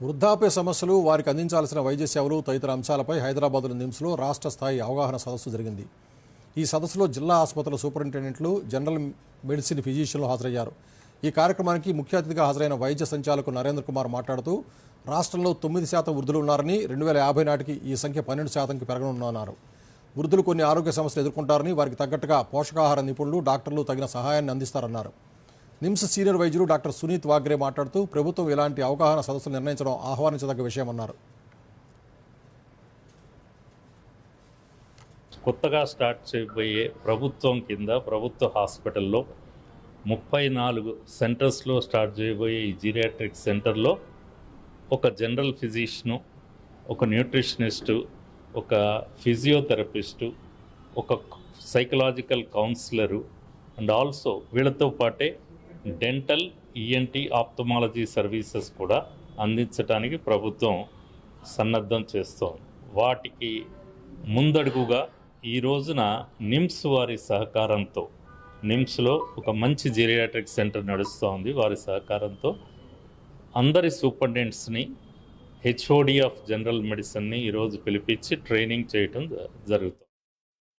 వృద్ధాప్య సమస్యలు వారికి అందించాల్సిన వైద్య సేవలు తదితర అంశాలపై హైదరాబాద్లోని నిమ్స్లో రాష్ట్ర స్థాయి అవగాహన సదస్సు జరిగింది. ఈ సదస్సులో జిల్లా ఆసుపత్రుల సూపరింటెండెంట్లు జనరల్ మెడిసిన్ ఫిజిషియన్లు హాజరయ్యారు. ఈ కార్యక్రమానికి ముఖ్య అతిథిగా హాజరైన వైద్య సంచాలకు నరేంద్ర కుమార్ మాట్లాడుతూ రాష్ట్రంలో తొమ్మిది శాతం వృద్ధులు ఉన్నారని రెండు వేల యాభై నాటికి ఈ సంఖ్య పన్నెండు శాతంకి పెరగనున్నారు వృద్ధులు కొన్ని ఆరోగ్య సమస్యలు ఎదుర్కొంటారని వారికి తగ్గట్టుగా పోషకాహార నిపుణులు డాక్టర్లు తగిన సహాయాన్ని అందిస్తారన్నారు. నిమ్స్ సీనియర్ వైద్యులు డాక్టర్ సునీత్ వాగ్రే మాట్లాడుతూ ప్రభుత్వం ఇలాంటి అవగాహన సదస్సులు నిర్ణయించడం ఆహ్వానించదగ్గ విషయమన్నారు కొత్తగా స్టార్ట్ చేయబోయే ప్రభుత్వం కింద ప్రభుత్వ హాస్పిటల్లో ముప్పై నాలుగు సెంటర్స్లో స్టార్ట్ చేయబోయే ఈ జీరియాట్రిక్ సెంటర్లో ఒక జనరల్ ఫిజిషియను ఒక న్యూట్రిషనిస్టు ఒక ఫిజియోథెరపిస్టు ఒక సైకలాజికల్ కౌన్సిలరు అండ్ ఆల్సో వీళ్ళతో పాటే డెంటల్ ఈఎన్టీ ఆప్థమాలజీ సర్వీసెస్ కూడా అందించడానికి ప్రభుత్వం సన్నద్ధం చేస్తోంది. వాటికి ముందడుగుగా ఈ రోజున నిమ్స్ వారి సహకారంతో నిమ్స్లో ఒక మంచి జీరియాట్రిక్ సెంటర్ నడుస్తోంది. వారి సహకారంతో అందరి సూపరింటెండెంట్స్ని హెచ్ఓడి ఆఫ్ జనరల్ మెడిసిన్ని ఈరోజు పిలిపించి ట్రైనింగ్ చేయటం జరుగుతుంది.